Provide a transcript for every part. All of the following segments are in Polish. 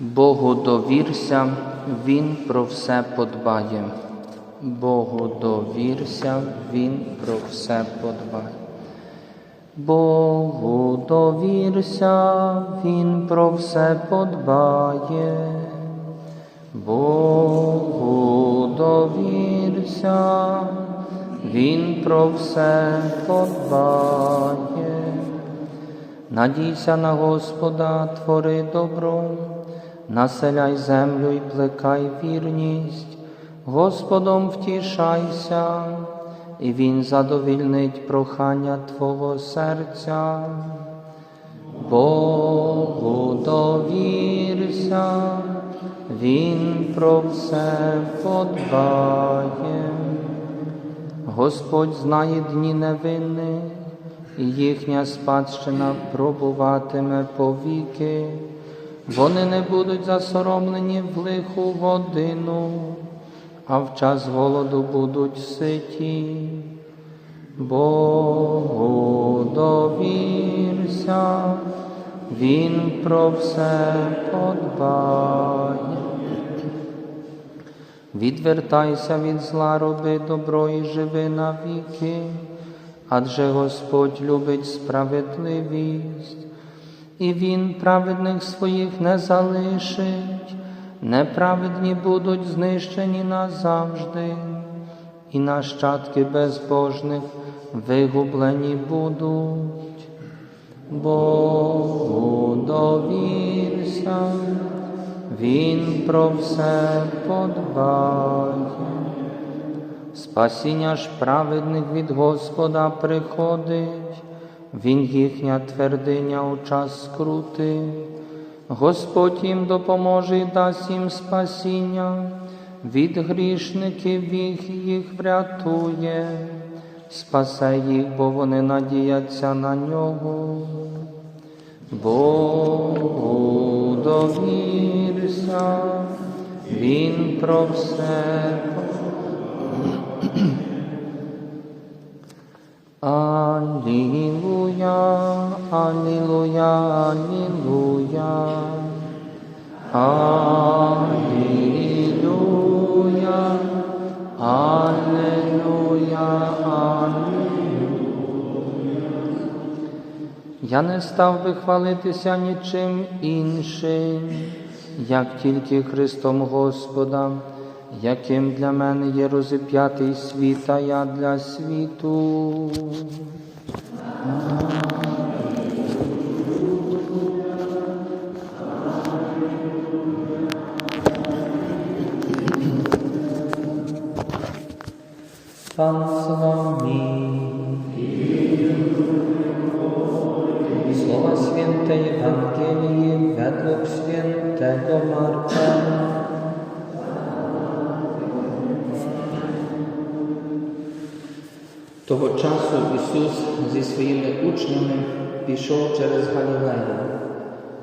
Богу довірся, Він про все подбає. Богу довірся, Він про все подбає. Богу довірся, Він про все подбає. Богу довірся, Він про все подбає. Надійся на Господа, твори добро, населяй землю і плекай вірність, Господом втішайся, і Він задовільнить прохання Твого серця. Богу довірся, Він про все подбає. Господь знає дні невинних, і їхня спадщина пробуватиме повіки. Вони не будуть засоромлені в лиху годину, а в час голоду будуть ситі. Богу довірся, Він про все подбає. Відвертайся від зла, роби добро і живи навіки, адже Господь любить справедливість, і Він праведних своїх не залишить, неправедні будуть знищені назавжди, і нащадки безбожних вигублені будуть. Богу довірся, Він про все подбає. Спасіння ж праведних від Господа приходить, Він їхня твердиня у час скрути. Господь їм допоможе і дасть їм спасіння, від грішників їх, їх врятує, спасе їх, бо вони надіяться на нього. Богу довірся, Він про все. Алілуя, Алілуя, Алілуя, Алілуя, Алілуя. Я не став би хвалитися нічим іншим, як тільки Христом Господом, яким для мене є розіп'ятий світ, а я для світу. Пан з вами. Słowa Świętej Ewangelii według świętego Marka. Того часу Ісус зі своїми учнями пішов через Галілею,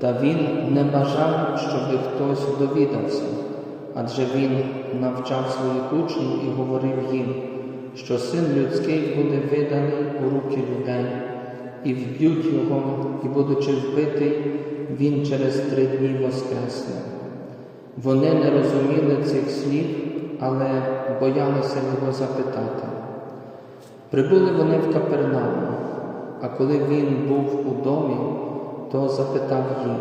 та Він не бажав, щоб хтось довідався, адже Він навчав своїх учнів і говорив їм, що Син людський буде виданий у руки людей, і вб'ють його, і, будучи вбитий, він через три дні воскресне. Вони не розуміли цих слів, але боялися його запитати. Прибули вони в Капернаум, а коли він був у домі, то запитав їх,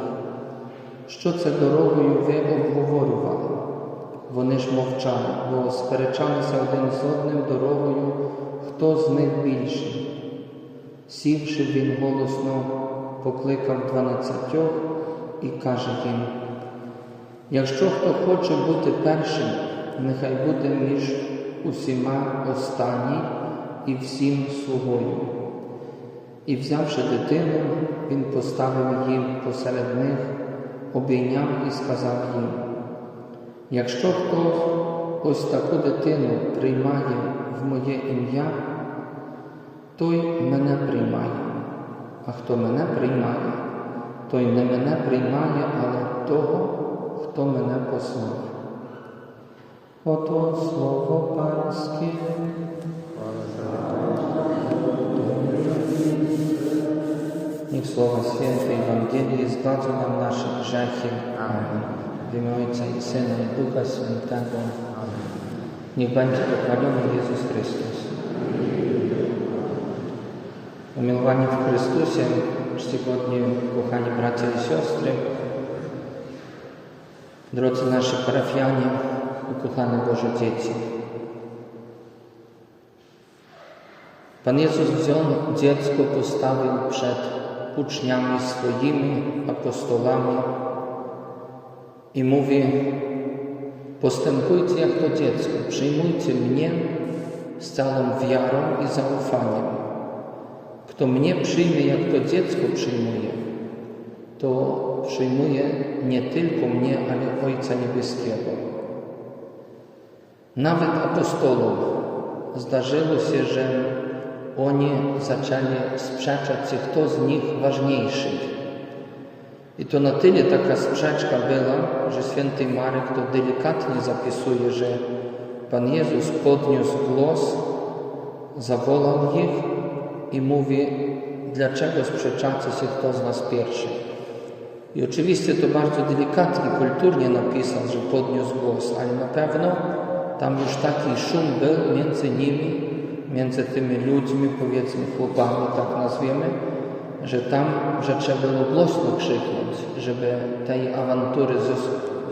що це дорогою ви обговорювали? Вони ж мовчали, бо сперечалися один з одним дорогою, хто з них більший. Сівши, він голосно покликав дванадцятьох і каже їм, якщо хто хоче бути першим, нехай буде між усіма останній і всім слугою. І, взявши дитину, він поставив їм посеред них, обійняв і сказав їм, якщо хто ось таку дитину приймає в моє ім'я, той мене приймає, а хто мене приймає, той не мене приймає, але того, хто мене послав. Ото слово панське. Niech Słowa Święte Ewangelii zgładzą nam nasze grzechy. Amen. W imię Ojca i Syna i Ducha Świętego. Niech będzie pochwalony Jezus Chrystus. Umiłowani w Chrystusie, czcigodni kochani bracia i siostry, drodzy nasi parafianie, ukochane Boże dzieci. Pan Jezus wziął dziecko, postawił przed uczniami swoimi, apostolami i mówi: Postępujcie jak to dziecko, przyjmujcie mnie z całą wiarą i zaufaniem. Kto mnie przyjmie, jak to dziecko przyjmuje, to przyjmuje nie tylko mnie, ale Ojca Niebieskiego. Nawet apostolom zdarzyło się, że oni zaczęli sprzeczać się, kto z nich ważniejszy. I to na tyle taka sprzeczka była, że święty Marek to delikatnie zapisuje, że Pan Jezus podniósł głos, zawołał ich i mówi, dlaczego sprzeczacie się, kto z was pierwszy. I oczywiście to bardzo delikatnie, kulturnie napisał, że podniósł głos, ale na pewno tam już taki szum był między nimi, między tymi ludźmi, powiedzmy chłopami, tak nazwiemy, że tam że trzeba było głośno krzyknąć, żeby tej awantury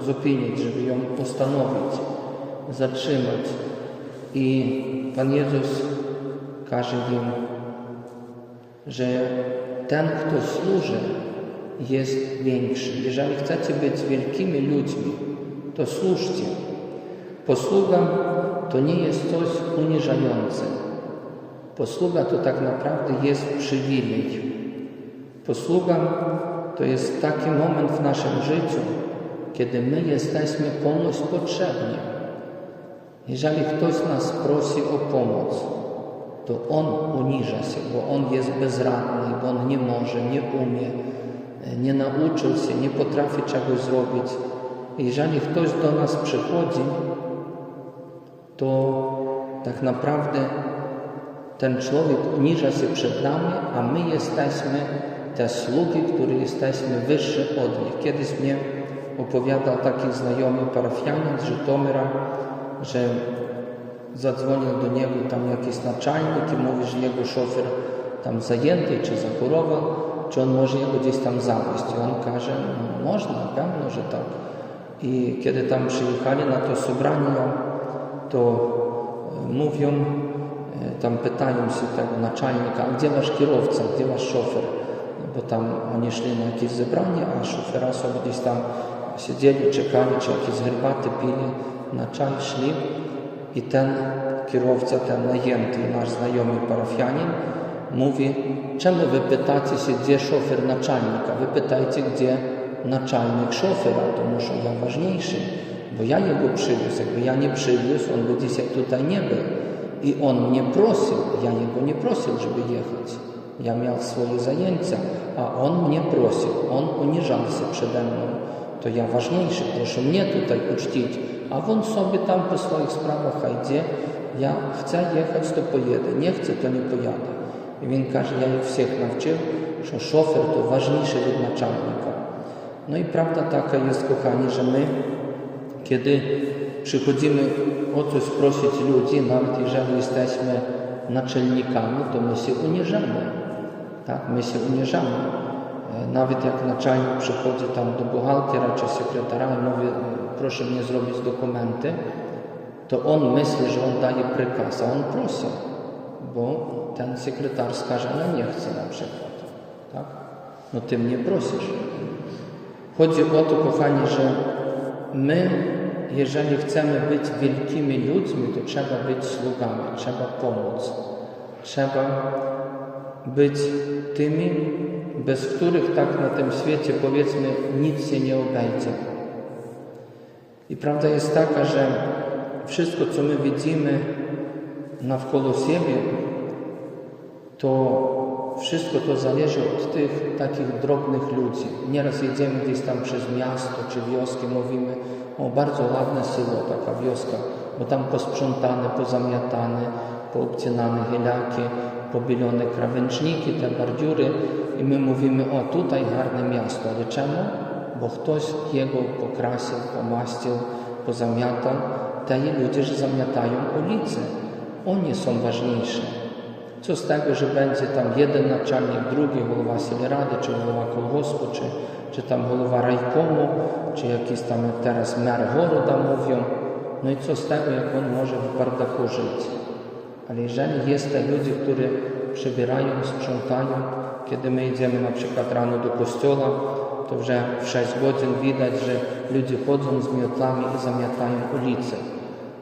zupinić, żeby ją ustanowić, zatrzymać. I Pan Jezus każe im, że ten, kto służy, jest większy. Jeżeli chcecie być wielkimi ludźmi, to służcie. Posługa to nie jest coś uniżające. Posługa to tak naprawdę jest przywilej. Posługa to jest taki moment w naszym życiu, kiedy my jesteśmy komuś potrzebni. Jeżeli ktoś nas prosi o pomoc, to on uniża się, bo on jest bezradny, bo on nie może, nie umie, nie nauczył się, nie potrafi czegoś zrobić. Jeżeli ktoś do nas przychodzi, to tak naprawdę ten człowiek uniża się przed nami, a my jesteśmy te sługi, które jesteśmy wyższe od nich. Kiedyś mnie opowiadał taki znajomy parafianin z Żytomyra, że zadzwonił do niego tam jakiś naczelnik i mówi, że jego szofer tam zajęty czy zachorował, czy on może jego gdzieś tam zawieźć. I on każe, no można, pewno, że tak. I kiedy tam przyjechali na to sobranie, to mówią, tam pytają się tego naczelnika, gdzie wasz kierowca, gdzie wasz szofer? Bo tam oni szli na jakieś zebranie, a szofera sobie gdzieś tam siedzieli, czekali, czy jakieś herbaty pili, na czaj szli i ten kierowca, ten najęty, nasz znajomy parafianin, mówi, czemu wy pytacie się, gdzie szofer naczelnika? Wy pytajcie, gdzie naczelnik szofera, to muszę ja ważniejszy, bo ja jego przywiózł. Jakby ja nie przywiózł, on by dzisiaj tutaj nie był. I on mnie prosił, ja jego nie prosił, żeby jechać. Ja miał swoje zajęcia, a on mnie prosił, on uniżał się przede mną. To ja ważniejszy, proszę mnie tutaj uczcić, a on sobie tam po swoich sprawach hajdzie. Ja chcę jechać, to pojedę, nie chcę, to nie pojadę. I він каже, я їх всіх навчив, що шофер то ważniejszy від начальника. No i prawda taka jest, kochani, że my, kiedy przychodzimy o coś prosić ludzi, nawet jeżeli jesteśmy naczelnikami, to my się uniżamy. Tak, my się uniżamy. Nawet jak naczelnik przychodzi tam do buchaltera czy sekretara i mówi, proszę mnie zrobić dokumenty, to on myśli, że on daje prykaz, a on prosi, bo ten sekretarz skaże, nie chce na przykład. Tak? No ty mnie prosisz. Chodzi o to, kochani, że my, jeżeli chcemy być wielkimi ludźmi, to trzeba być sługami, trzeba pomóc. Trzeba być tymi, bez których tak na tym świecie, powiedzmy, nic się nie obejdzie. I prawda jest taka, że wszystko, co my widzimy nawkoło siebie, to wszystko to zależy od tych takich drobnych ludzi. Nieraz jedziemy gdzieś tam przez miasto czy wioski, mówimy, o bardzo ładne selo, taka wioska, bo tam posprzątane, pozamiatane, poobcinane hielaki, pobylone krawężniki, te bardziury i my mówimy, o tutaj garne miasto, ale czemu? Bo ktoś jego pokrasił, pomaścił, pozamiatał, te ludzie, że zamiatają ulice. Oni są ważniejsi. Co z tego, że będzie tam jeden naczelnik, drugi głowa Silerady, czy głowa kołgospu, czy, czy tam głowa rajkomu, czy jakiś tam teraz mer Goroda mówią. No i co z tego, jak on może w bardaku żyć? Ale jeżeli jest te ludzie, którzy przybierają, sprzątają, kiedy my idziemy na przykład rano do kościoła, to że w 6 godzin widać, że ludzie chodzą z miotami i zamiatają ulice.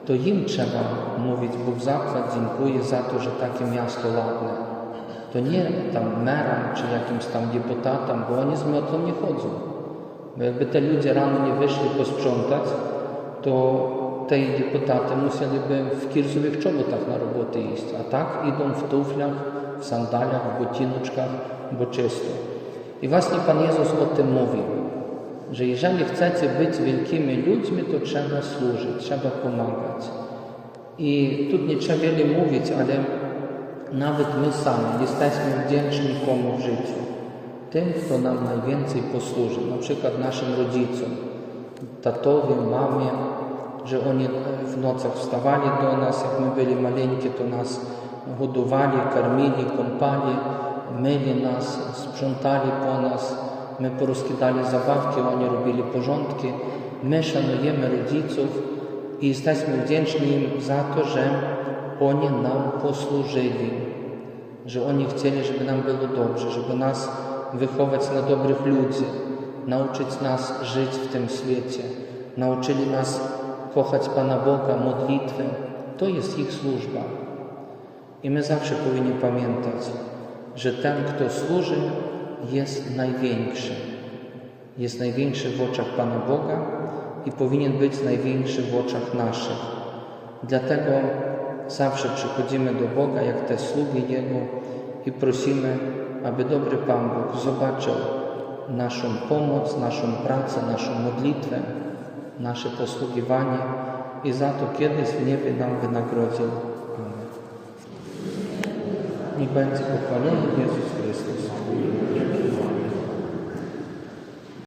To im trzeba mówić, Bóg zapłać, dziękuję za to, że takie miasto ładne. To nie tam merom czy jakimś tam deputatom, bo oni z miotą nie chodzą. Bo jakby te ludzie rano nie wyszli posprzątać, to te i депутати мусили би в кірзових чоботах на роботу їсти, а так ідом в туфлях, в сандалях, в ботиночках, бо чисто. І власне Пан Єзус о тим мовив, że jeżeli chcecie być wielkimi ludźmi, to trzeba służyć, trzeba pomagać. I tu nie trzeba wiele mówić, ale nawet my sami jesteśmy wdzięczni komu w życiu. Tym, kto nam najwięcej posłuży, na przykład naszym rodzicom, tatowi, mamie, że oni w nocach wstawali do nas, jak my byli maleńkie, to nas godowali, karmili, kąpali, myli nas, sprzątali po nas, my porozkidali zabawki, oni robili porządki. My szanujemy rodziców i jesteśmy wdzięczni im za to, że oni nam posłużyli, że oni chcieli, żeby nam było dobrze, żeby nas wychować na dobrych ludzi, nauczyć nas żyć w tym świecie, nauczyli nas kochać Pana Boga, modlitwę. To jest ich służba. I my zawsze powinni pamiętać, że ten, kto służy, jest największy. Jest największy w oczach Pana Boga i powinien być największy w oczach naszych. Dlatego zawsze przychodzimy do Boga, jak te sługi Jego i prosimy, aby dobry Pan Bóg zobaczył naszą pomoc, naszą pracę, naszą modlitwę, nasze posługiwanie i za to kiedyś w niebie nam wynagrodził. Amen. Niech będzie pochwalony Jezus.